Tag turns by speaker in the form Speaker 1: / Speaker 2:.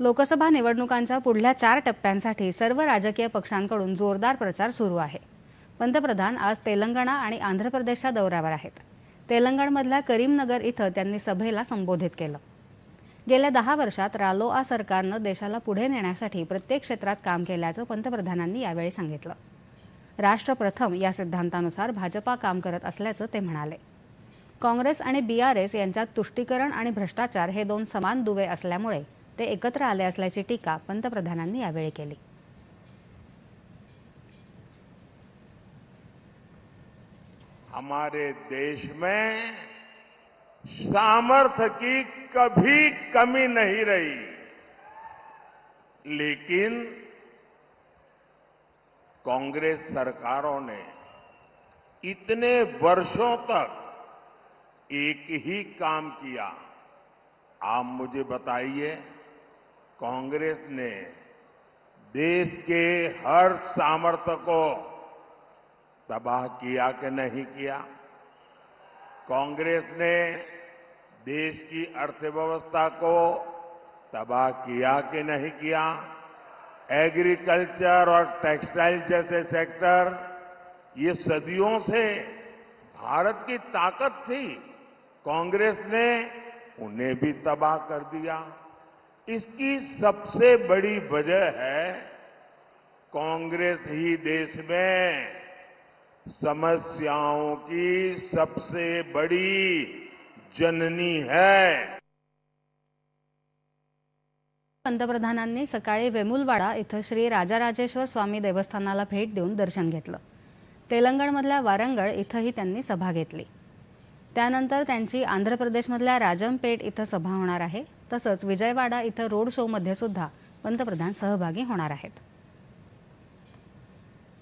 Speaker 1: लोकसभा निवडणुकांच्या पुढल्या चार टप्प्यांसाठी सर्व राजकीय पक्षांकडून जोरदार प्रचार सुरू आहे. पंतप्रधान आज तेलंगणा आणि आंध्र प्रदेशच्या दौऱ्यावर आहेत. तेलंगणमधल्या करीमनगर इथं त्यांनी सभेला संबोधित केलं. गेल्या दहा वर्षात रालोआ सरकारनं देशाला पुढे नेण्यासाठी प्रत्येक क्षेत्रात काम केल्याचं पंतप्रधानांनी यावेळी सांगितलं. राष्ट्र प्रथम या सिद्धांतानुसार भाजपा काम करत असल्याचं ते म्हणाले. काँग्रेस आणि बीआरएस यांच्यात तुष्टीकरण आणि भ्रष्टाचार हे दोन समान दुवे असल्यामुळे ते एकत्र आले असल्याची टीका पंतप्रधानांनी यावेळी केली.
Speaker 2: हमारे देश में सामर्थ्य की कभी कमी नहीं रही, लेकिन कांग्रेस सरकारों ने इतने वर्षों तक एक ही काम किया। आप मुझे बताइए कांग्रेस ने देश के हर सामर्थ्य को तबाह किया कि नहीं किया? कांग्रेस ने देश की अर्थव्यवस्था को तबाह किया कि नहीं किया? एग्रीकल्चर और टेक्सटाइल जैसे सेक्टर, ये सदियों से भारत की ताकत थी। कांग्रेस ने उन्हें भी तबाह कर दिया। इसकी सबसे बड़ी वजह है कांग्रेस ही देश में समस्याओं की सबसे बड़ी जननी है।
Speaker 1: पंतप्रधानांनी सकाळी वेमुलवाडा इथं श्री राजाराजेश्वर स्वामी देवस्थानाला भेट देऊन दर्शन घेतलं. तेलंगणमधल्या वारंगळ इथंही त्यांनी सभा घेतली. त्यानंतर त्यांची आंध्र प्रदेशमधल्या राजमपेट इथं सभा होणार आहे. तसंच विजयवाडा इथं रोड शोमध्ये सुद्धा पंतप्रधान सहभागी होणार आहेत.